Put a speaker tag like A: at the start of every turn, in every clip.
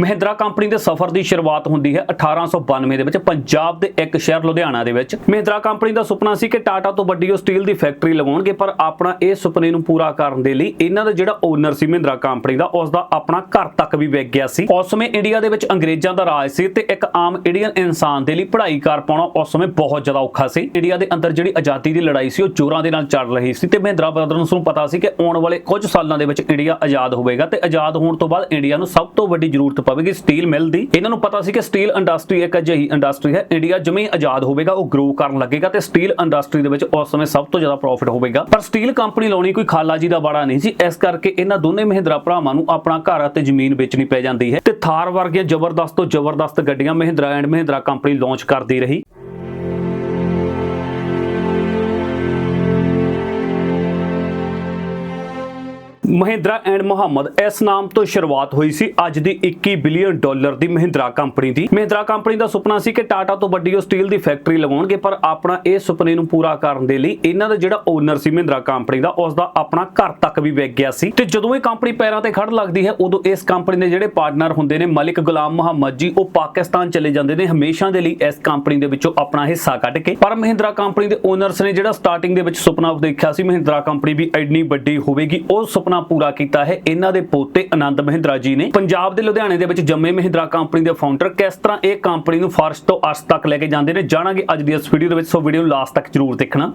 A: Mahindra company ਦੇ ਸਫ਼ਰ ਦੀ ਸ਼ੁਰੂਆਤ ਹੁੰਦੀ ਹੈ 1892 ਦੇ ਵਿੱਚ ਪੰਜਾਬ ਦੇ ਇੱਕ ਸ਼ਹਿਰ ਲੁਧਿਆਣਾ ਦੇ ਵਿੱਚ। ਮਹਿੰਦਰਾ ਕੰਪਨੀ ਦਾ ਸੁਪਨਾ ਸੀ ਕਿ ਟਾਟਾ ਤੋਂ ਵੱਡੀ ਉਹ ਸਟੀਲ ਦੀ ਫੈਕਟਰੀ ਲਗਾਉਣਗੇ ਪਰ ਆਪਣਾ ਇਹ ਸੁਪਨੇ ਨੂੰ ਪੂਰਾ ਕਰਨ ਦੇ ਲਈ ਇਹਨਾਂ ਦਾ ਜਿਹੜਾ ਓਨਰ ਸੀ ਮਹਿੰਦਰਾ ਕੰਪਨੀ ਦਾ ਉਸ ਦਾ ਆਪਣਾ ਘਰ ਤੱਕ ਵੀ ਵਿਕ ਗਿਆ ਸੀ। ਉਸ ਸਮੇਂ ਇੰਡੀਆ ਦੇ ਵਿੱਚ ਅੰਗਰੇਜ਼ਾਂ ਦਾ ਰਾਜ ਸੀ ਤੇ ਇੱਕ ਆਮ ਇੰਡੀਅਨ ਇਨਸਾਨ ਦੇ ਲਈ ਪੜ੍ਹਾਈ ਕਰ ਪਾਉਣਾ ਉਸ ਸਮੇਂ ਬਹੁਤ ਜ਼ਿਆਦਾ ਔਖਾ ਸੀ। ਇੰਡੀਆ ਦੇ ਅੰਦਰ ਜਿਹੜੀ ਆਜ਼ਾਦੀ ਦੀ ਲੜਾਈ ਸੀ, ਉਹ ਜ਼ੋਰਾਂ ਦੇ ਨਾਲ ਚੱਲ ਰਹੀ ਸੀ ਤੇ ਮਹਿੰਦਰਾ ਬ੍ਰਦਰਸ ਨੂੰ ਪਤਾ ਸੀ ਕਿ ਆਉਣ ਵਾਲੇ ਕੁਝ ਸਾਲਾਂ ਦੇ ਵਿੱਚ ਇੰਡੀਆ ਆਜ਼ਾਦ ਹੋਵੇਗਾ ਤੇ ਆਜ਼ਾਦ ਹੋਣ ਤੋਂ ਬਾਅਦ ਇੰਡੀਆ ਨੂੰ ਸਭ ਤੋਂ ਵੱਡੀ ਜ਼ਰੂਰਤ ਪਵੇਗੀ ਸਟੀਲ ਮਿਲ ਦੀ, ਇਹਨਾਂ ਨੂੰ ਪਤਾ ਸੀ ਕਿ ਸਟੀਲ ਇੰਡਸਟਰੀ ਇੱਕ ਅਜਿਹੀ ਇੰਡਸਟਰੀ ਹੈ ਇੰਡੀਆ ਜਿਵੇਂ ਆਜ਼ਾਦ ਹੋਵੇਗਾ, ਉਹ ਗਰੋ ਕਰਨ ਲੱਗੇਗਾ ਤੇ ਸਟੀਲ ਇੰਡਸਟਰੀ ਦੇ ਵਿੱਚ ਉਸ ਸਮੇਂ ਸਭ ਤੋਂ ਜ਼ਿਆਦਾ ਪ੍ਰੋਫਿਟ ਹੋਵੇਗਾ। ਪਰ ਸਟੀਲ ਕੰਪਨੀ ਲਾਉਣੀ ਕੋਈ ਖਾਲਾ ਜੀ ਦਾ ਬਾੜਾ ਨਹੀਂ ਸੀ, ਇਸ ਕਰਕੇ ਇਹਨਾਂ ਦੋਨੇ ਮਹਿੰਦਰਾ ਭਰਾਵਾਂ ਨੂੰ ਆਪਣਾ ਘਰ ਅਤੇ ਜ਼ਮੀਨ ਵੇਚਣੀ ਪੈ ਜਾਂਦੀ ਹੈ ਤੇ ਥਾਰ ਵਰਗੀਆਂ ਜ਼ਬਰਦਸਤ ਤੋਂ ਜ਼ਬਰਦਸਤ ਗੱਡੀਆਂ Mahindra and Mahindra company launch ਕਰਦੀ ਰਹੀ। ਮਹਿੰਦਰਾ ਐਂਡ ਮੁਹੰਮਦ ਇਸ ਨਾਮ ਤੋਂ ਸ਼ੁਰੂਆਤ ਹੋਈ ਸੀ ਅੱਜ ਦੀ 21 ਬਿਲੀਅਨ ਡਾਲਰ ਦੀ ਮਹਿੰਦਰਾ ਕੰਪਨੀ ਦੀ। ਮਹਿੰਦਰਾ ਕੰਪਨੀ ਦਾ ਸੁਪਨਾ ਸੀ ਕਿ ਟਾਟਾ ਤੋਂ ਵੱਡੀ ਉਹ ਸਟੀਲ ਦੀ ਫੈਕਟਰੀ ਲਗਾਉਣਗੇ ਪਰ ਆਪਣਾ ਇਹ ਸੁਪਨੇ ਨੂੰ ਪੂਰਾ ਕਰਨ ਦੇ ਲਈ ਇਹਨਾਂ ਦਾ ਜਿਹੜਾ ਓਨਰ ਸੀ ਮਹਿੰਦਰਾ ਕੰਪਨੀ ਦਾ ਉਸ ਦਾ ਆਪਣਾ ਘਰ ਤੱਕ ਵੀ ਵਿਕ ਗਿਆ ਸੀ। ਤੇ ਜਦੋਂ ਇਹ ਕੰਪਨੀ ਪੈਰਾਂ ਤੇ ਖੜ ਲੱਗਦੀ ਹੈ, ਉਦੋਂ ਇਸ ਕੰਪਨੀ ਦੇ ਜਿਹੜੇ ਪਾਰਟਨਰ ਹੁੰਦੇ ਨੇ, ਮਲਿਕ ਗੁਲਾਮ ਮੁਹੰਮਦ ਜੀ, ਉਹ ਪਾਕਿਸਤਾਨ ਚਲੇ ਜਾਂਦੇ ਨੇ ਹਮੇਸ਼ਾ ਦੇ ਲਈ ਇਸ ਕੰਪਨੀ ਦੇ ਵਿੱਚੋਂ ਆਪਣਾ ਹਿੱਸਾ ਕੱਢ ਕੇ। ਪਰ ਮਹਿੰਦਰਾ ਕੰਪਨੀ ਦੇ ਓਨਰਸ ਨੇ ਜਿਹੜਾ ਸਟਾਰਟਿੰਗ ਦੇ ਵਿੱਚ ਸੁਪਨਾ ਦੇਖਿਆ ਸੀ, ਮਹਿੰਦਰਾ ਕੰਪਨੀ ਵੀ ਐਡੀ ਵੱਡੀ ਹੋਵੇਗੀ, ਉਹ ਸੁਪਨਾ ਪੂਰਾ ਕੀਤਾ ਹੈ। ਇਹਨਾਂ ਦੇ ਪੋਤੇ ਆਨੰਦ ਮਹਿੰਦਰਾ ਜੀ ਨੇ। ਪੰਜਾਬ ਦੇ ਲੁਧਿਆਣੇ ਦੇ ਵਿੱਚ ਜੰਮੇ ਮਹਿੰਦਰਾ ਕੰਪਨੀ ਦੇ ਫਾਊਂਡਰ ਕਿਸ ਤਰ੍ਹਾਂ ਇਹ ਕੰਪਨੀ ਨੂੰ ਫਰਸ਼ ਤੋਂ ਅਰਸ਼ ਤੱਕ ਲੈ ਕੇ ਜਾਂਦੇ ਨੇ, ਜਾਣਾਂਗੇ ਅੱਜ ਦੀ ਇਸ ਵੀਡੀਓ ਦੇ ਵਿੱਚ। ਸੋ ਵੀਡੀਓ ਨੂੰ ਲਾਸਟ ਤੱਕ ਜਰੂਰ ਦੇਖਣਾ।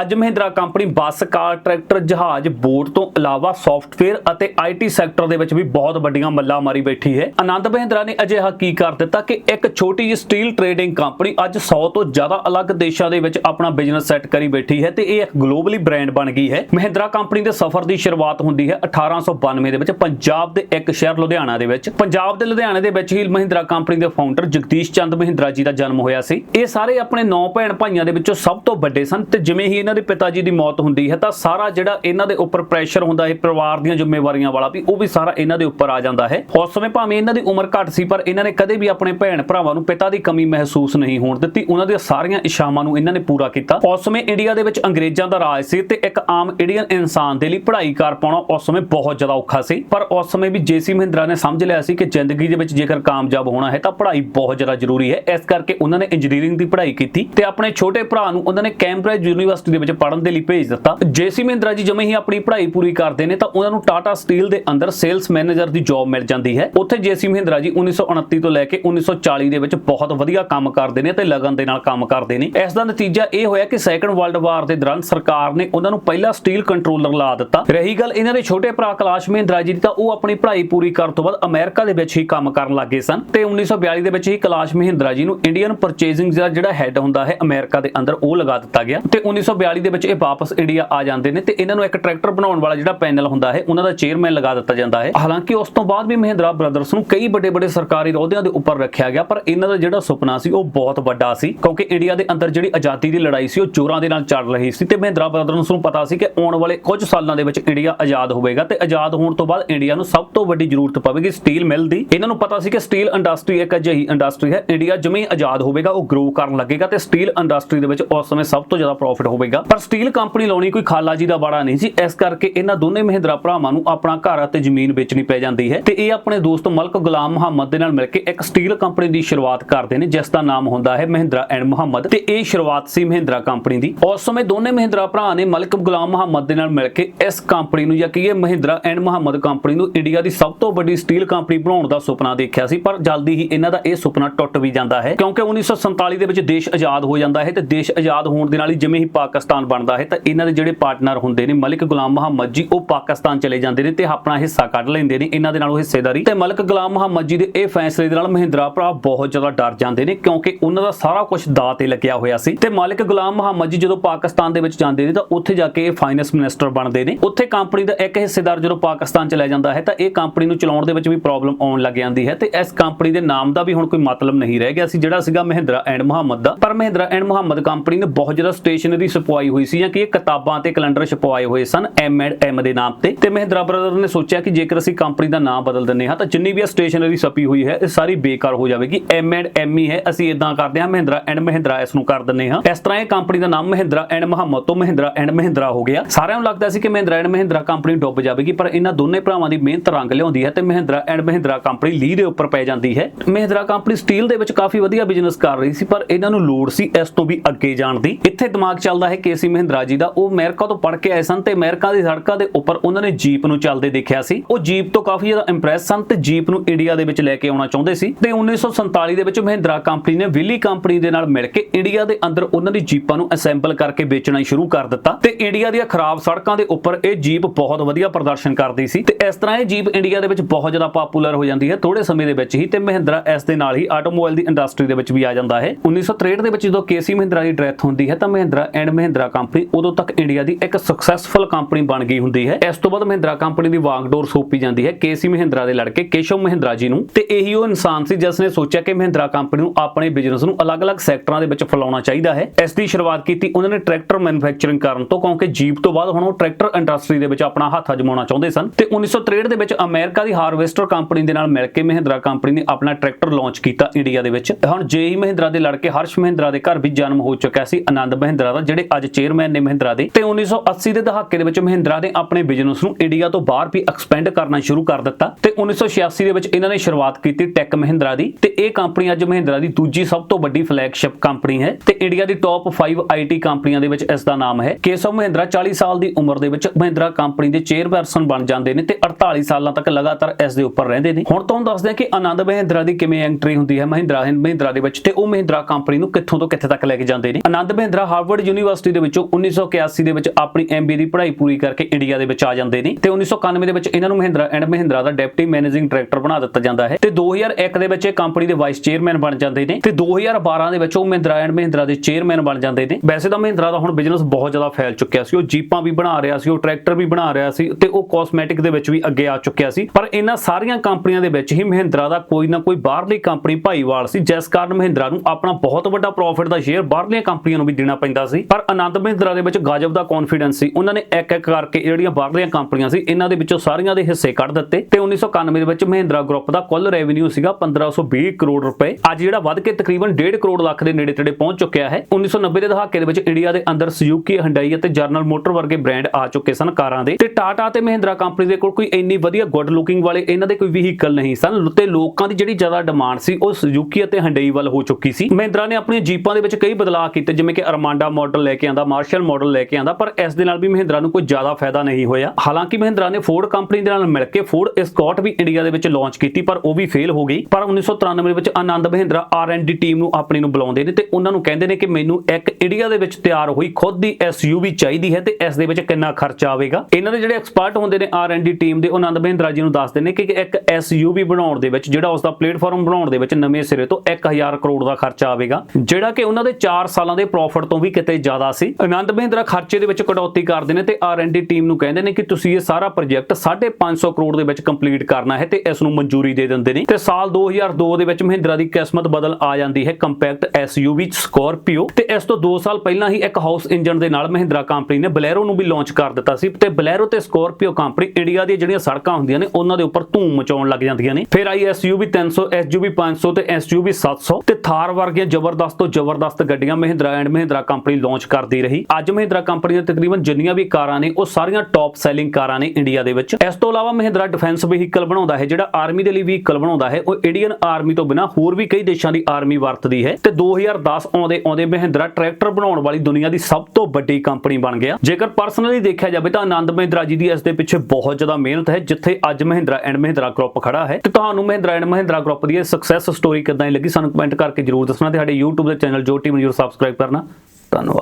A: ਅੱਜ Mahindra company bus, car, tractor, ਜਹਾਜ਼, ਬੋਟ ਤੋਂ ਇਲਾਵਾ ਸੌਫਟਵੇਅਰ ਅਤੇ ਆਈਟੀ ਸੈਕਟਰ ਦੇ ਵਿੱਚ ਵੀ ਬਹੁਤ ਵੱਡੀਆਂ ਮੱਲਾਂ ਮਾਰੀ ਬੈਠੀ ਹੈ। ਆਨੰਦ ਮਹਿੰਦਰਾ ਨੇ ਅਜਿਹਾ ਕੀ ਕਰ ਦਿੱਤਾ ਕਿ ਇੱਕ ਛੋਟੀ ਜਿਹੀ ਸਟੀਲ ਟ੍ਰੇਡਿੰਗ ਕੰਪਨੀ ਅੱਜ 100 ਤੋਂ ਜ਼ਿਆਦਾ ਅਲੱਗ ਦੇਸ਼ਾਂ ਦੇ ਵਿੱਚ ਆਪਣਾ ਬਿਜ਼ਨਸ ਸੈੱਟ ਕਰੀ ਬੈਠੀ ਹੈ ਤੇ ਇਹ ਇੱਕ ਗਲੋਬਲੀ ਬ੍ਰਾਂਡ ਬਣ ਗਈ ਹੈ। ਮਹਿੰਦਰਾ ਕੰਪਨੀ ਦੇ ਸਫ਼ਰ ਦੀ ਸ਼ੁਰੂਆਤ ਹੁੰਦੀ ਹੈ 1892 ਦੇ ਵਿੱਚ ਪੰਜਾਬ ਦੇ ਇੱਕ ਸ਼ਹਿਰ ਲੁਧਿਆਣਾ ਦੇ ਵਿੱਚ। ਪੰਜਾਬ ਦੇ ਲੁਧਿਆਣੇ ਦੇ ਵਿੱਚ ਹੀ ਮਹਿੰਦਰਾ ਕੰਪਨੀ ਦੇ ਫਾਊਂਡਰ ਜਗਦੀਸ਼ ਚੰਦ ਮਹਿੰਦਰਾ ਜੀ ਦਾ ਜਨਮ ਹੋਇਆ ਸੀ। ਇਹ ਸਾਰੇ ਆਪਣੇ ਨੌ ਭੈਣ ਭਾਈਆਂ ਦੇ ਵਿੱਚੋਂ ਸਭ ਤੋਂ ਵੱਡੇ ਸਨ ਤੇ ਜਿਵੇਂ ਹੀ ਇਹਨਾਂ ਦੇ ਪਿਤਾ ਜੀ ਦੀ ਮੌਤ ਹੁੰਦੀ ਹੈ ਤਾਂ ਸਾਰਾ ਜਿਹੜਾ ਇਹਨਾਂ ਦੇ ਉੱਪਰ ਪ੍ਰੈਸ਼ਰ ਹੁੰਦਾ ਹੈ, ਪਰਿਵਾਰ ਦੀਆਂ ਜ਼ਿੰਮੇਵਾਰੀਆਂ ਵਾਲਾ ਵੀ, ਉਹ ਵੀ ਸਾਰਾ ਇਹਨਾਂ ਦੇ ਉੱਪਰ ਆ ਜਾਂਦਾ ਹੈ। ਉਸ ਸਮੇਂ ਭਾਵੇਂ ਇਹਨਾਂ ਦੀ ਉਮਰ ਘੱਟ ਸੀ, ਪਰ ਇਹਨਾਂ ਨੇ ਕਦੇ ਵੀ ਆਪਣੇ ਭੈਣ ਭਰਾਵਾਂ ਨੂੰ ਪਿਤਾ ਦੀ ਕਮੀ ਮਹਿਸੂਸ ਨਹੀਂ ਹੋਣ ਦਿੱਤੀ। ਉਹਨਾਂ ਦੀਆਂ ਸਾਰੀਆਂ ਇਸ਼ਾਵਾਂ ਨੂੰ ਇਹਨਾਂ ਨੇ ਪੂਰਾ ਕੀਤਾ। ਉਸ ਸਮੇਂ ਇੰਡੀਆ ਦੇ ਵਿੱਚ ਅੰਗਰੇਜ਼ਾਂ ਦਾ ਰਾਜ ਸੀ ਤੇ ਇੱਕ ਆਮ ਇੰਡੀਅਨ ਇਨਸਾਨ ਦੇ ਲਈ ਪੜ੍ਹਾਈ ਕਰ ਪਾਉਣਾ ਉਸ ਸਮੇਂ ਬਹੁਤ ਜ਼ਿਆਦਾ ਔਖਾ ਸੀ। ਪਰ ਉਸ ਸਮੇਂ ਵੀ ਜੇਸੀ ਮਹਿੰਦਰਾ ਨੇ ਸਮਝ ਲਿਆ ਸੀ ਕਿ ਜ਼ਿੰਦਗੀ ਦੇ ਵਿੱਚ ਜੇਕਰ ਕਾਮਯਾਬ ਹੋਣਾ ਹੈ ਤਾਂ ਪੜ੍ਹਾਈ ਬਹੁਤ ਜ਼ਿਆਦਾ ਜ਼ਰੂਰੀ ਹੈ। ਇਸ ਕਰਕੇ ਉਹਨਾਂ ਨੇ ਇੰਜੀਨੀਅਰਿੰਗ ਦੀ ਪੜ੍ਹਾਈ ਕੀਤੀ ਤੇ ਆਪਣੇ ਛੋਟੇ ਭਰਾ ਨੂੰ ਉਹਨਾਂ ਨੇ ਕੈਂਬਰਿਜ ਯੂਨੀਵਰਸਿਟੀ ਦੇ ਵਿੱਚ ਪੜ੍ਹਨ ਦੇ ਲਈ ਭੇਜ ਦਿੱਤਾ। ਜੇਸੀ ਮਹਿੰਦਰਾ ਜੀ ਜਿਵੇਂ ਹੀ ਆਪਣੀ ਪੜ੍ਹਾਈ ਪੂਰੀ ਕਰਦੇ ਨੇ, ਤਾਂ ਉਹਨਾਂ ਨੂੰ ਟਾਟਾ ਸਟੀਲ ਦੇ ਅੰਦਰ ਸੇਲਸ ਮੈਨੇਜਰ ਦੀ ਜੌਬ ਮਿਲ ਜਾਂਦੀ ਹੈ। ਉੱਥੇ ਜੇਸੀ ਮਹਿੰਦਰਾ ਜੀ 1929 ਤੋਂ ਲੈ ਕੇ 1940 ਦੇ ਵਿੱਚ ਬਹੁਤ ਵਧੀਆ ਕੰਮ ਕਰਦੇ ਨੇ ਤੇ ਲਗਨ ਦੇ ਨਾਲ ਕੰਮ ਕਰਦੇ ਨੇ। ਇਸ ਦਾ ਨਤੀਜਾ ਇਹ ਹੋਇਆ ਕਿ ਸੈਕੰਡ ਵਰਲਡ ਵਾਰ ਦੇ ਦੌਰਾਨ ਸਰਕਾਰ ਨੇ ਉਹਨਾਂ ਨੂੰ ਪਹਿਲਾ ਸਟੀਲ ਕੰਟਰੋਲਰ ਲਾ ਦਿੱਤਾ। ਰਹੀ ਗੱਲ ਇਹਨਾਂ ਦੇ ਛੋਟੇ ਭਰਾ ਕਲਾਸ਼ ਮਹਿੰਦਰਾ ਜੀ ਦੀ, ਤਾਂ ਉਹ ਆਪਣੀ ਪੜ੍ਹਾਈ ਪੂਰੀ ਕਰਨ ਤੋਂ ਬਾਅਦ ਅਮਰੀਕਾ ਦੇ ਵਿੱਚ ਹੀ ਕੰਮ ਕਰਨ ਲੱਗੇ ਸਨ ਤੇ 1942 ਦੇ ਵਿੱਚ ਹੀ ਕਲਾਸ਼ ਮਹਿੰਦਰਾ ਜੀ ਨੂੰ ਇੰਡੀਅਨ ਪਰਚੇਜ਼ਿੰਗ ਦਾ ਜਿਹੜਾ ਹੈੱਡ ਹੁੰਦਾ ਹੈ ਅਮਰੀਕਾ ਦੇ ਅੰਦਰ ਉਹ ਲਗਾ ਦਿੱਤਾ ਗਿਆ ਤੇ 1942 ਦੇ ਵਿੱਚ ਇਹ ਵਾਪਸ ਇੰਡੀਆ ਆ ਜਾਂਦੇ ਨੇ ਤੇ ਇਹਨਾਂ ਨੂੰ ਇੱਕ ਟਰੈਕਟਰ ਬਣਾਉਣ ਵਾਲਾ ਜਿਹੜਾ ਪੈਨਲ ਹੁੰਦਾ ਹੈ, ਉਹਨਾਂ ਦਾ ਚੇਅਰਮੈਨ ਲਗਾ ਦਿੱਤਾ ਜਾਂਦਾ ਹੈ। ਹਾਲਾਂਕਿ ਉਸ ਤੋਂ ਬਾਅਦ ਵੀ ਮਹਿੰਦਰਾ ਬ੍ਰਦਰਸ ਨੂੰ ਕਈ ਵੱਡੇ ਵੱਡੇ ਸਰਕਾਰੀ ਅਹੁਦਿਆਂ ਦੇ ਉੱਪਰ ਰੱਖਿਆ ਗਿਆ, ਪਰ ਇਹਨਾਂ ਦਾ ਜਿਹੜਾ ਸੁਪਨਾ ਸੀ ਉਹ ਬਹੁਤ ਵੱਡਾ ਸੀ, ਕਿਉਂਕਿ ਇੰਡੀਆ ਦੇ ਅੰਦਰ ਜਿਹੜੀ ਆਜ਼ਾਦੀ ਦੀ ਲੜਾਈ ਸੀ ਉਹ ਜ਼ੋਰਾਂ ਦੇ ਨਾਲ ਚੱਲ ਰਹੀ ਸੀ ਤੇ ਮਹਿੰਦਰਾ ਬ੍ਰਦਰਸ ਨੂੰ ਪਤਾ ਸੀ ਕਿ ਆਉਣ ਵਾਲੇ ਕੁਝ ਸਾਲਾਂ ਦੇ ਵਿੱਚ ਇੰਡੀਆ ਆਜ਼ਾਦ ਹੋਵੇਗਾ ਤੇ ਆਜ਼ਾਦ ਹੋਣ ਤੋਂ ਬਾਅਦ ਇੰਡੀਆ ਨੂੰ ਸਭ ਤੋਂ ਵੱਡੀ ਜ਼ਰੂਰਤ ਪਵੇਗੀ ਸਟੀਲ ਮਿਲ ਦੀ। ਇਹਨਾਂ ਨੂੰ ਪਤਾ ਸੀ ਕਿ ਸਟੀਲ ਇੰਡਸਟਰੀ ਇੱਕ ਅਜਿਹੀ ਇੰਡਸਟਰੀ ਹੈ, ਇੰਡੀਆ ਜਿਵੇਂ ਆਜ਼ਾਦ ਹੋਵੇਗਾ, ਉਹ ਗਰੋ ਕਰਨ ਲੱਗੇਗਾ ਤੇ ਸਟੀਲ ਇੰਡਸਟਰੀ ਦੇ ਵਿੱਚ ਉਸ ਸਮੇਂ ਸਭ ਤੋਂ ਜ਼ਿਆਦਾ ਪ੍ਰੋਫਿਟ ਹੋਵੇਗਾ। ਪਰ ਸਟੀਲ ਕੰਪਨੀ ਲਾਉਣੀ ਕੋਈ ਖਾਲਾ ਜੀ ਦਾ ਬਾੜਾ ਨਹੀਂ ਸੀ। ਇਸ ਕਰਕੇ ਇਹਨਾਂ ਦੋਨੇ ਮਹਿੰਦਰਾ ਭਰਾਵਾਂ ਨੂੰ ਆਪਣਾ ਘਰ ਅਤੇ ਜ਼ਮੀਨ ਵੇਚਣੀ ਪੈ ਜਾਂਦੀ ਹੈ। ਤੇ ਇਹ ਆਪਣੇ ਦੋਸਤ ਮਲਕ ਗੁਲਾਮ ਮੁਹੰਮਦ ਦੇ ਨਾਲ ਮਿਲ ਕੇ ਇੱਕ ਸਟੀਲ ਕੰਪਨੀ ਦੀ ਸ਼ੁਰੂਆਤ ਕਰਦੇ ਨੇ, ਜਿਸ ਦਾ ਨਾਮ ਹੁੰਦਾ ਹੈ ਮਹਿੰਦਰਾ ਐਂਡ ਮੁਹੰਮਦ। ਤੇ ਇਹ ਸ਼ੁਰੂਆਤ ਸੀ ਮਹਿੰਦਰਾ ਕੰਪਨੀ ਦੀ। ਉਸ ਸਮੇਂ ਦੋਨੇ ਮਹਿੰਦਰਾ ਭਰਾ ਨੇ ਮਲਕ ਗੁਲਾਮ ਮੁਹੰਮਦ ਦੇ ਨਾਲ ਮਿਲ ਕੇ ਇਸ ਕੰਪਨੀ ਨੂੰ, ਜਾਂ ਕਹੀਏ ਮਹਿੰਦਰਾ ਐਂਡ ਮੁਹੰਮਦ ਕੰਪਨੀ ਨੂੰ, ਇੰਡੀਆ ਦੀ ਸਭ ਤੋਂ ਵੱਡੀ ਸਟੀਲ ਕੰਪਨੀ ਬਣਾਉਣ ਦਾ ਸੁਪਨਾ ਦੇਖਿਆ ਸੀ। ਪਰ ਜਲਦੀ ਹੀ ਇਹਨਾਂ ਦਾ ਇਹ ਸੁਪਨਾ ਟੁੱਟ ਵੀ ਜਾਂਦਾ ਹੈ। ਕਿਉਂਕਿ 1947 ਦੇ ਵਿੱਚ ਦੇਸ਼ ਆਜ਼ਾਦ ਹੋ ਜਾਂਦਾ ਹੈ ਤੇ ਦੇਸ਼ ਆਜ਼ਾਦ ਹੋਣ ਦੇ ਨਾਲ ਹੀ ਜਿਵੇਂ ਹੀ ਪਾਕਿਸਤਾਨ ਬਣਦਾ ਹੈ ਤਾਂ ਇਹਨਾਂ ਦੇ ਜਿਹੜੇ ਪਾਰਟਨਰ ਹੁੰਦੇ ਨੇ ਮਲਿਕ ਗੁਲਾਮ ਮੁਹੰਮਦ ਜੀ, ਉਹ ਪਾਕਿਸਤਾਨ ਚਲੇ ਜਾਂਦੇ ਨੇ ਤੇ ਆਪਣਾ ਹਿੱਸਾ ਕੱਢ ਲੈਂਦੇ ਨੇ ਇਹਨਾਂ ਦੇ ਨਾਲ ਉਹ ਹਿੱਸੇਦਾਰੀ। ਤੇ ਮਲਿਕ ਗੁਲਾਮ ਮੁਹੰਮਦ ਜੀ ਦੇ ਇਹ ਫੈਸਲੇ ਦੇ ਨਾਲ ਮਹਿੰਦਰਾ ਭਰਾ ਬਹੁਤ ਜ਼ਿਆਦਾ ਡਰ ਜਾਂਦੇ ਨੇ ਕਿਉਂਕਿ ਉਹਨਾਂ ਦਾ ਸਾਰਾ ਕੁਝ ਦਾਅ ਤੇ ਲੱਗਿਆ ਹੋਇਆ ਸੀ। ਤੇ ਮਲਿਕ ਗੁਲਾਮ ਮੁਹੰਮਦ ਜੀ ਜਦੋਂ ਪਾਕਿਸਤਾਨ ਦੇ ਵਿੱਚ ਜਾਂਦੇ ਨੇ ਤਾਂ ਉੱਥੇ ਜਾ ਕੇ ਫਾਈਨੈਂਸ ਮਿਨਿਸਟਰ ਬਣਦੇ ਨੇ। ਉੱਥੇ ਕੰਪਨੀ ਦਾ ਇੱਕ ਹਿੱਸੇਦਾਰ ਜਦੋਂ ਪਾਕਿਸਤਾਨ ਚਲਾ ਜਾਂਦਾ ਹੈ ਤਾਂ ਇਹ ਕੰਪਨੀ ਨੂੰ ਚਲਾਉਣ ਦੇ ਵਿੱਚ ਵੀ ਪ੍ਰੋਬਲਮ ਆਉਣ ਲੱਗ ਜਾਂਦੀ ਹੈ ਤੇ ਇਸ ਕੰਪਨੀ ਦੇ ਨਾਮ ਦਾ ਵੀ ਹੁਣ ਕੋਈ ਮਤਲਬ ਨਹੀਂ ਰਹਿ ਗਿਆ ਸੀ, ਜਿਹੜਾ ਸੀਗਾ ਮਹਿੰਦਰਾ ਐਂਡ ਮੁਹੰਮਦ ਦਾ। ਪਰ ਮਹਿੰਦਰਾ ਐਂਡ ਮੁਹੰਮਦ ਕੰਪਨੀ ਨੇ ਬਹੁਤ ਜ਼ਿਆਦਾ ਸਟੇਸ਼ਨਰੀ ਪਵਾਈ ਹੋਈ ਸੀ ਜਾਂ ਕਿ ਇਹ ਕਿਤਾਬਾਂ ਤੇ ਕੈਲੰਡਰ ਛਪਵਾਏ ਹੋਏ ਸਨ ਐਮ ਐਂਡ ਐਮ ਦੇ ਨਾਮ ਤੇ। ਤੇ ਮਹਿੰਦਰਾ ਬ੍ਰਦਰ ਨੇ ਸੋਚਿਆ ਕਿ ਜੇਕਰ ਅਸੀਂ ਕੰਪਨੀ ਦਾ ਨਾਮ ਬਦਲ ਦਿੰਨੇ ਹਾਂ, ਤਾਂ ਜਿੰਨੀ ਵੀ ਸਟੇਸ਼ਨਰੀ ਛਪੀ ਹੋਈ ਹੈ, ਇਹ ਸਾਰੀ ਬੇਕਾਰ ਹੋ ਜਾਵੇਗੀ। ਐਮ ਐਂਡ ਐਮ ਹੀ ਹੈ, ਅਸੀਂ ਇਦਾਂ ਕਰਦੇ ਹਾਂ, ਮਹਿੰਦਰਾ ਐਂਡ ਮਹਿੰਦਰਾ ਇਸ ਨੂੰ ਕਰ ਦਿੰਨੇ ਹਾਂ। ਇਸ ਤਰ੍ਹਾਂ ਇਹ ਕੰਪਨੀ ਦਾ ਨਾਮ ਮਹਿੰਦਰਾ ਐਂਡ ਮੁਹੰਮਦ ਤੋਂ ਮਹਿੰਦਰਾ ਐਂਡ ਮਹਿੰਦਰਾ ਹੋ ਗਿਆ। ਸਾਰਿਆਂ ਨੂੰ ਲੱਗਦਾ ਸੀ ਕਿ ਮਹਿੰਦਰਾ ਐਂਡ ਮਹਿੰਦਰਾ ਕੰਪਨੀ ਡੁੱਬ ਜਾਵੇਗੀ, ਪਰ ਇਹਨਾਂ ਦੋਨੇ ਭਰਾਵਾਂ ਦੀ ਮਿਹਨਤ ਰੰਗ ਲਿਆਉਂਦੀ ਹੈ ਤੇ ਮਹਿੰਦਰਾ ਐਂਡ ਮਹਿੰਦਰਾ ਕੰਪਨੀ ਲੀਹ ਦੇ ਉੱਪਰ ਪੈ ਜਾਂਦੀ ਹੈ। ਮਹਿੰਦਰਾ ਕੰਪਨੀ ਸਟੀਲ ਦੇ ਵਿੱਚ ਕਾਫੀ ਵਧੀਆ ਬਿਜ਼ਨਸ ਕਰ ਰਹੀ ਸੀ, ਪਰ ਇਹਨਾਂ ਨੂੰ ਲੋੜ ਸੀ ਇਸ ਤੋਂ ਵੀ ਅੱਗੇ ਜਾਣ ਦੀ। ਇੱਥੇ ਦਿਮਾਗ ਚੱਲਦਾ ਹੈ ਕੇਸੀ ਮਹਿੰਦਰਾ ਜੀ ਦਾ। ਉਹ ਅਮਰੀਕਾ ਤੋਂ ਪੜ੍ਹ ਕੇ ਆਏ ਸਨ ਤੇ ਅਮਰੀਕਾ ਦੀ ਸੜਕਾਂ ਦੇ ਉੱਪਰ ਉਹਨਾਂ ਨੇ ਜੀਪ ਨੂੰ ਚੱਲਦੇ ਦੇਖਿਆ ਸੀ। ਉਹ ਜੀਪ ਤੋਂ ਕਾਫੀ ਜ਼ਿਆਦਾ ਇੰਪ੍ਰੈਸ ਸਨ ਤੇ ਜੀਪ ਨੂੰ ਇੰਡੀਆ ਦੇ ਵਿੱਚ ਲੈ ਕੇ ਆਉਣਾ ਚਾਹੁੰਦੇ ਸੀ। ਤੇ 1947 ਦੇ ਵਿੱਚ ਮਹਿੰਦਰਾ ਕੰਪਨੀ ਨੇ ਵਿਲੀ ਕੰਪਨੀ ਦੇ ਨਾਲ ਮਿਲ ਕੇ ਇੰਡੀਆ ਦੇ ਅੰਦਰ ਉਹਨਾਂ ਦੀ ਜੀਪਾਂ ਨੂੰ ਅਸੈਂਬਲ ਕਰਕੇ ਵੇਚਣਾ ਸ਼ੁਰੂ ਕਰ ਦਿੱਤਾ। ਤੇ ਇੰਡੀਆ ਦੀਆਂ ਖਰਾਬ ਸੜਕਾਂ ਦੇ ਉੱਪਰ ਇਹ ਜੀਪ ਬਹੁਤ ਵਧੀਆ ਪ੍ਰਦਰਸ਼ਨ ਕਰਦੀ ਸੀ। ਤੇ ਇਸ ਤਰ੍ਹਾਂ ਇਹ ਜੀਪ ਇੰਡੀਆ ਦੇ ਵਿੱਚ ਬਹੁਤ ਜ਼ਿਆਦਾ ਪਪੂਲਰ ਹੋ ਜਾਂਦੀ ਹੈ ਥੋੜੇ ਸਮੇਂ ਦੇ ਵਿੱਚ ਹੀ ਤੇ ਮਹਿੰਦਰਾ ਇਸ ਦੇ ਨਾਲ ਹੀ ਆਟੋਮੋਬਾਈਲ ਦੀ ਇੰਡਸਟਰੀ ਦੇ ਵਿੱਚ ਵੀ ਆ ਜਾਂਦਾ ਹੈ। 1963 ਦੇ ਵਿੱਚ ਜਦੋਂ ਕੇਸੀ ਮਹਿੰਦਰਾ ਦੀ ਡੈਥ ਹੁੰਦੀ ਹੈ ਤਾਂ ਮਹਿੰਦਰਾ ਐਂਡ ਮਹਿੰਦਰਾ ਕੰਪਨੀ ਉਦੋਂ ਤੱਕ ਇੰਡੀਆ ਦੀ ਇੱਕ ਸਕਸੈਸਫੁਲ ਕੰਪਨੀ ਬਣ ਗਈ ਹੁੰਦੀ ਹੈ। ਇਸ ਤੋਂ ਬਾਅਦ ਮਹਿੰਦਰਾ ਕੰਪਨੀ ਦੀ ਵਾਂਗਡੋਰ ਸੌਂਪੀ ਜਾਂਦੀ ਹੈ ਕੇਸੀ ਮਹਿੰਦਰਾ ਦੇ ਲੜਕੇ ਕੇਸ਼ਵ ਮਹਿੰਦਰਾ ਜੀ ਨੂੰ। ਤੇ ਇਹੀ ਉਹ ਇਨਸਾਨ ਸੀ ਜਿਸ ਨੇ ਸੋਚਿਆ ਕਿ ਮਹਿੰਦਰਾ ਕੰਪਨੀ ਨੂੰ ਆਪਣੇ ਬਿਜ਼ਨਸ ਨੂੰ ਅਲੱਗ-ਅਲੱਗ ਸੈਕਟਰਾਂ ਦੇ ਵਿੱਚ ਫੈਲਾਉਣਾ ਚਾਹੀਦਾ ਹੈ। ਇਸ ਦੀ ਸ਼ੁਰੂਆਤ ਕੀਤੀ ਉਹਨਾਂ ਨੇ ਟਰੈਕਟਰ ਮੈਨੂਫੈਕਚਰਿੰਗ ਕਰਨ ਤੋਂ, ਕਿਉਂਕਿ ਜੀਪ ਤੋਂ ਬਾਅਦ ਹੁਣ ਉਹ ਟਰੈਕਟਰ ਇੰਡਸਟਰੀ ਦੇ ਵਿੱਚ ਆਪਣਾ ਹੱਥ ਅਜਮਾਉਣਾ ਚਾਹੁੰਦੇ ਸਨ। ਤੇ 1963 ਦੇ ਵਿੱਚ ਅਮਰੀਕਾ ਦੀ ਹਾਰਵੈਸਟਰ ਕੰਪਨੀ ਦੇ ਨਾਲ ਮਿਲ ਕੇ ਮਹਿੰਦਰਾ ਕੰਪਨੀ ਨੇ ਆਪਣਾ ਟਰੈਕਟਰ ਲਾਂਚ ਕੀਤਾ ਇੰਡੀਆ ਦੇ ਵਿੱਚ। ਹੁਣ ਜੇਈ ਮਹਿੰਦਰਾ ਦੇ ਲੜਕੇ ਹਰਸ਼ ਮਹਿੰਦਰਾ ਦੇ ਘਰ ਵੀ ਜਨਮ ਹੋ ਚੁੱਕਿਆ ਸੀ। ਆਨੰਦ ਮਹਿੰਦਰਾ ਦਾ, ਜਿਹੜੇ ਅੱਜ ਚੇਅਰਮੈਨ ਨੇ ਮਹਿੰਦਰਾ ਦੇ ਤੇ 1980 ਦੇ ਦਹਾਕੇ ਦੇ ਵਿੱਚ ਮਹਿੰਦਰਾ ਨੇ ਆਪਣੇ ਬਿਜ਼ਨਸ ਨੂੰ ਇੰਡੀਆ ਤੋਂ ਬਾਹਰ ਵੀ ਐਕਸਪੈਂਡ ਕਰਨਾ ਸ਼ੁਰੂ ਕਰ ਦਿੱਤਾ ਤੇ 1986 ਦੇ ਵਿੱਚ ਇਹਨਾਂ ਨੇ ਸ਼ੁਰੂਆਤ ਕੀਤੀ ਟੈਕ ਮਹਿੰਦਰਾ ਦੀ ਤੇ ਇਹ ਕੰਪਨੀ ਅੱਜ ਮਹਿੰਦਰਾ ਦੀ ਦੂਜੀ ਸਭ ਤੋਂ ਵੱਡੀ ਫਲੈਗਸ਼ਿਪ ਕੰਪਨੀ ਹੈ ਤੇ ਇੰਡੀਆ ਦੀ ਟੌਪ 5 ਆਈਟੀ ਕੰਪਨੀਆਂ ਦੇ ਵਿੱਚ ਇਸ ਦਾ ਨਾਮ ਹੈ ਕੇਸਵ ਮਹਿੰਦਰਾ। 40 ਸਾਲ ਦੀ ਉਮਰ ਦੇ ਵਿੱਚ ਮਹਿੰਦਰਾ ਕੰਪਨੀ ਦੇ ਚੇਅਰਪਰਸਨ ਬਣ ਜਾਂਦੇ ਨੇ ਤੇ 48 ਸਾਲਾਂ ਤੱਕ ਲਗਾਤਾਰ ਇਸ ਦੇ ਉੱਪਰ ਰਹਿੰਦੇ ਨੇ। ਹੁਣ ਤੁਹਾਨੂੰ ਦੱਸਦੇ ਹਾਂ ਕਿ ਆਨੰਦ ਮਹਿੰਦਰਾ ਦੀ ਕਿਵੇਂ ਐਂਟਰੀ ਹੁੰਦੀ ਹੈ ਮਹਿੰਦਰਾ ਮਹਿੰਦਰਾ ਦੇ ਵਿੱਚ ਤੇ ਉਹ ਮਹਿੰਦਰਾ ਕੰਪਨੀ ਨੂੰ ਕਿੱਥੋਂ ਤੋਂ ਕਿੱਥੇ ਤੱਕ ਲੈ ਕੇ ਜਾਂਦੇ ਨੇ। ਆਨੰਦ ਮਹਿੰਦਰਾ ਹਾਰਵਰਡ ਯੂਨੀਵਰਸਿਟੀ ਦੇ ਵਿੱਚੋਂ 1981 ਦੇ ਵਿੱਚ ਆਪਣੀ ਐਮਬੀਏ ਦੀ ਪੜ੍ਹਾਈ ਪੂਰੀ ਕਰਕੇ ਇੰਡੀਆ ਦੇ ਵਿੱਚ ਆ ਜਾਂਦੇ ਨੇ ਤੇ 1991 ਦੇ ਵਿੱਚ ਇਹਨਾਂ ਨੂੰ ਮਹਿੰਦਰਾ ਐਂਡ ਮਹਿੰਦਰਾ ਦਾ ਡਿਪਟੀ ਮੈਨੇਜਿੰਗ ਡਾਇਰੈਕਟਰ ਬਣਾ ਦਿੱਤਾ ਜਾਂਦਾ ਹੈ ਤੇ 2001 ਦੇ ਵਿੱਚ ਇਹ ਕੰਪਨੀ ਦੇ ਵਾਈਸ ਚੇਅਰਮੈਨ ਬਣ ਜਾਂਦੇ ਨੇ ਤੇ 2012 ਦੇ ਵਿੱਚ ਉਹ ਮਹਿੰਦਰਾ ਐਂਡ ਮਹਿੰਦਰਾ ਦੇ ਚੇਅਰਮੈਨ ਬਣ ਜਾਂਦੇ ਨੇ। ਵੈਸੇ ਤਾਂ ਮਹਿੰਦਰਾ ਦਾ ਹੁਣ ਬਿਜ਼ਨਸ ਬਹੁਤ ਜ਼ਿਆਦਾ ਫੈਲ ਚੁੱਕਿਆ ਸੀ, ਉਹ ਜੀਪਾਂ ਵੀ ਬਣਾ ਰਿਹਾ ਸੀ, ਉਹ ਟਰੈਕਟਰ ਵੀ ਬਣਾ ਰਿਹਾ ਸੀ ਤੇ ਉਹ ਕਾਸਮੈਟਿਕ ਦੇ ਵਿੱਚ ਵੀ ਅੱਗੇ ਆ ਚੁੱਕਿਆ ਸੀ। ਪਰ ਇਹਨਾਂ ਸਾਰੀਆਂ ਕੰਪਨੀਆਂ ਦੇ ਵਿੱਚ ਹੀ ਮਹਿੰਦਰਾ ਦਾ ਕੋਈ ਨਾ ਕੋਈ ਬਾਹਰਲੀ ਕੰਪਨੀ ਭਾਈਵਾਲ ਸੀ, ਜਿਸ ਕਾਰਨ ਮਹਿੰਦਰਾ ਨੂੰ ਆਪਣਾ ਬਹੁਤ ਵੱਡਾ ਪ੍ਰੋਫਿਟ ਦਾ ਸ਼ੇਅਰ ਬਾਹਰਲੀਆਂ ਕੰਪਨੀਆਂ ਨੂੰ ਵੀ ਦੇਣਾ ਪੈਂਦਾ ਸੀ। ਪਰ ਆਨੰਦ ਮਹਿੰਦਰਾ ਦੇ ਵਿੱਚ ਗਾਜਬ ਦਾ ਕੌਨਫੀਡੈਂਸ ਸੀ। ਉਹਨਾਂ ਨੇ ਇੱਕ ਇੱਕ ਕਰਕੇ ਜਿਹੜੀਆਂ ਬਾਹਰਲੀਆਂ ਕੰਪਨੀਆਂ ਸੀ, ਇਹਨਾਂ ਦੇ ਵਿੱਚੋਂ ਸਾਰੀਆਂ ਦੇ ਹਿੱਸੇ ਕੱਢ ਦਿੱਤੇ ਤੇ 1991 ਦੇ ਵਿੱਚ ਮਹਿੰਦਰਾ ਗਰੁੱਪ ਦਾ ਕੁੱਲ ਰੈਵਨਿਊ ਸੀਗਾ 1520 ਕਰੋੜ ਰੁਪਏ। ਅੱਜ ਜਿਹੜਾ ਵੱਧ ਕੇ ਤਕਰੀਬਨ 1.5 ਕਰੋੜ ਲੱਖ ਦੇ ਨੇੜੇ ਤੇੜੇ ਪਹੁੰਚ ਚੁੱਕਿਆ ਹੈ। 1990 ਦੇ ਦਹਾਕੇ ਦੇ ਵਿੱਚ ਇੰਡੀਆ ਦੇ ਅੰਦਰ ਸੁਜ਼ੂਕੀ ਹੰਡਾਈ ਅਤੇ ਜਰਨਲ ਮੋਟਰ ਵਰਗੇ ਬ੍ਰਾਂਡ ਆ ਚੁੱਕੇ ਸਨ ਕਾਰਾਂ ਦੇ। ਤੇ ਟਾਟਾ ਤੇ ਮਹਿੰਦਰਾ ਕੰਪਨੀ ਦੇ ਕੋਲ ਕੋਈ ਇੰਨੀ ਵਧੀਆ ਗੁੱਡ ਲੁਕਿੰਗ ਵਾਲੇ ਇਹਨਾਂ ਦੇ ਕੋਈ ਵਹੀਕਲ ਨਹੀਂ ਸਨ। ਤੇ ਲੋਕਾਂ ਦੀ ਜਿਹੜੀ ਜ਼ਿਆਦਾ ਡਿਮਾਂਡ ਸੀ, ਉਹ ਸੁਜ਼ੂਕੀ ਅਤੇ ਹੰਡਈ ਵੱਲ ਹੋ ਚੁੱਕੀ ਸੀ। ਮਹਿੰਦਰਾ ਨੇ ਆਪਣੀਆਂ ਜੀਪਾਂ ਦੇ ਵਿੱਚ ਕਈ ਬਦਲਾਅ ਕੀਤੇ, ਜਿਵੇਂ ਕਿ ਅਰਮਾਂਡਾ ਮਾਡਲ ਲੈ ਕੇ ਆਂਦਾ ਮਾਰਸ਼ਲ ਮਾਡਲ ਲੈ ਕੇ ਆਂਦਾ, ਪਰ ਇਸ ਦੇ ਨਾਲ ਵੀ ਮਹਿੰਦਰਾ ਨੂੰ ਕੋਈ ਜ਼ਿਆਦਾ ਫਾਇਦਾ ਨਹੀਂ ਹੋਇਆ। ਹਾਲਾਂਕਿ ਮਹਿੰਦਰਾ ਨੇ ਫੋਰਡ ਕੰਪਨੀ ਦੇ ਨਾਲ ਮਿਲ ਕੇ ਫੋਰਡ ਐਸਕॉर्ट ਵੀ ਇੰਡੀਆ ਦੇ ਵਿੱਚ ਲਾਂਚ ਕੀਤੀ, ਪਰ ਉਹ ਵੀ ਫੇਲ ਹੋ ਗਈ। ਪਰ 1993 ਵਿੱਚ ਆਨੰਦ ਮਹਿੰਦਰਾ ਆਰ&ਡੀ ਟੀਮ ਨੂੰ ਆਪਣੀ ਨੂੰ ਬੁਲਾਉਂਦੇ ਨੇ ਤੇ ਉਹਨਾਂ ਨੂੰ ਕਹਿੰਦੇ ਨੇ ਕਿ ਮੈਨੂੰ ਇੱਕ ਇੰਡੀਆ ਦੇ ਵਿੱਚ ਤਿਆਰ ਹੋਈ ਖੁਦ ਦੀ ਐਸਯੂਵੀ ਚਾਹੀਦੀ ਹੈ ਤੇ ਇਸ ਦੇ ਵਿੱਚ ਕਿੰਨਾ ਖਰਚਾ ਆਵੇਗਾ। ਇਹਨਾਂ ਦੇ ਜਿਹੜੇ ਐਕਸਪਰਟ ਹੁੰਦੇ ਨੇ ਆਰ&ਡੀ ਟੀਮ ਦੇ ਆਨੰਦ ਮਹਿੰਦਰਾ ਜੀ ਨੂੰ ਦੱਸਦੇ ਨੇ ਕਿ ਇੱਕ ਐਸਯੂਵੀ ਬਣਾਉਣ ਦੇ ਵਿੱਚ, ਜਿਹੜਾ ਉਸ ਦਾ ਪਲੇਟਫਾਰਮ ਬਣਾਉਣ ਦੇ ਵਿੱਚ ਨਵੇਂ ਸਿਰੇ ਤੋਂ 1000 ਕਰੋੜ ਦਾ ਖਰਚਾ ਆਵੇਗਾ। ਜਿਹੜਾ ਕਿ ਉਹਨਾਂ ਦੇ 4 ਸਾਲਾਂ ਦੇ ਪ੍ਰੋਫਿਟ ਤੋਂ ਵੀ ਕਿਤੇ ਜ਼ਿਆਦਾ ਸੀ। ਆਨੰਦ ਮਹਿੰਦਰਾ ਖਰਚੇ ਦੇ ਵਿੱਚ ਕਟੌਤੀ ਕਰਦੇ ਨੇ ਤੇ ਆਰ&ਡੀ ਟੀਮ ਨੂੰ ਕਹਿੰਦੇ ਨੇ ਕਿ ਤੁਸੀਂ ਇਹ ਸਾਰਾ ਪ੍ਰੋਜੈਕਟ 550 ਕਰੋੜ ਦੇ ਵਿੱਚ ਕੰਪਲੀਟ ਕਰਨਾ ਹੈ ਤੇ ਇਸ ਨੂੰ ਮਨਜ਼ੂਰੀ ਦੇ ਦਿੰਦੇ ਨੇ। ਤੇ ਸਾਲ 2002 ਦੇ ਵਿੱਚ ਮਹਿੰਦਰਾ ਦੀ ਕਿਸਮਤ ਬਦਲ ਆ ਜਾਂਦੀ ਹੈ ਕੰਪੈਕਟ ਐਸਯੂਵੀ ਸਕਾਰਪੀਓ ਤੇ ਇਸ ਤੋਂ 2 ਸਾਲ ਪਹਿਲਾਂ ਹੀ ਇੱਕ ਹਾਊਸ ਇੰਜਨ ਦੇ ਨਾਲ ਮਹਿੰਦਰਾ ਕੰਪਨੀ ਨੇ ਬਲੈਰੋ ਨੂੰ ਵੀ ਲਾਂਚ ਕਰ ਦਿੱਤਾ ਸੀ ਤੇ ਬਲੈਰੋ ਤੇ ਸਕਾਰਪੀਓ ਕੰਪਨੀ ਇੰਡੀਆ ਦੀਆਂ ਜਿਹੜੀਆਂ ਸੜਕਾਂ ਹੁੰਦੀਆਂ ਨੇ, ਉਹਨਾਂ ਦੇ ਉੱਪਰ ਧੂਮ ਮਚਾਉਣ ਲੱਗ ਜਾਂਦੀਆਂ ਨੇ। ਫਿਰ ਆਈ ਐਸਯੂਵੀ 300 ਐਸਯੂਵੀ 500 ਤੇ ਐਸਯੂਵੀ 700 ਤੇ ਥਾਰ ਵਰਗੀਆਂ ਜ਼ਬਰਦਸਤ ਤੋਂ ਜ਼ਬਰਦਸਤ ਗੱਡੀਆਂ Mahindra and Mahindra company launch ਕਰ ਕਰਦੀ ਰਹੀ। ਅੱਜ ਮਹਿੰਦਰਾ ਕੰਪਨੀ ਦੀਆਂ ਤਕਰੀਬਨ ਜਿੰਨੀਆਂ ਵੀ ਕਾਰਾਂ ਨੇ, ਉਹ ਸਾਰੀਆਂ ਟੌਪ ਸੈਲਿੰਗ ਕਾਰਾਂ ਨੇ ਇੰਡੀਆ ਦੇ ਵਿੱਚ। ਇਸ ਤੋਂ ਇਲਾਵਾ ਮਹਿੰਦਰਾ ਡਿਫੈਂਸ ਵਹੀਕਲ ਬਣਾਉਂਦਾ ਹੈ, ਜਿਹੜਾ ਆਰਮੀ ਦੇ ਲਈ ਵਹੀਕਲ ਬਣਾਉਂਦਾ ਹੈ, ਉਹ ਇੰਡੀਅਨ ਆਰਮੀ ਤੋਂ ਬਿਨਾ ਹੋਰ ਵੀ ਕਈ ਦੇਸ਼ਾਂ ਦੀ ਆਰਮੀ ਵਰਤਦੀ ਹੈ। ਤੇ 2010 ਆਉਂਦੇ ਆਉਂਦੇ ਮਹਿੰਦਰਾ ਟਰੈਕਟਰ ਬਣਾਉਣ ਵਾਲੀ ਦੁਨੀਆ ਦੀ ਸਭ ਤੋਂ ਵੱਡੀ ਕੰਪਨੀ ਬਣ ਗਿਆ। ਜੇਕਰ ਪਰਸਨਲੀ ਦੇਖਿਆ ਜਾਵੇ ਤਾਂ ਆਨੰਦ ਮਹਿੰਦਰਾ ਜੀ ਦੀ ਇਸ ਦੇ ਪਿੱਛੇ ਬਹੁਤ ਜ਼ਿਆਦਾ ਮਿਹਨਤ ਹੈ, ਜਿੱਥੇ ਅੱਜ ਮਹਿੰਦਰਾ ਐਂਡ ਮਹਿੰਦਰਾ ਗਰੁੱਪ ਖੜਾ ਹੈ। ਤੇ ਤੁਹਾਨੂੰ ਮਹਿੰਦਰਾ ਐਂਡ ਮਹਿੰਦਰਾ ਗਰੁੱਪ ਦੀ ਇਹ ਸਕਸੈਸ ਸਟੋਰੀ ਕਿੱਦਾਂ ਦੀ ਲੱਗੀ, ਸਾਨੂੰ ਕਮੈਂਟ ਕਰਕੇ ਜਰੂਰ ਦੱਸਣਾ ਤੇ ਸਾਡੇ YouTube ਦੇ ਚੈਨਲ ਜੋ ਟੀਮ ਨੂੰ ਸਬਸਕ੍ਰਾਈਬ ਕਰਨਾ। ਧੰਨਵਾਦ।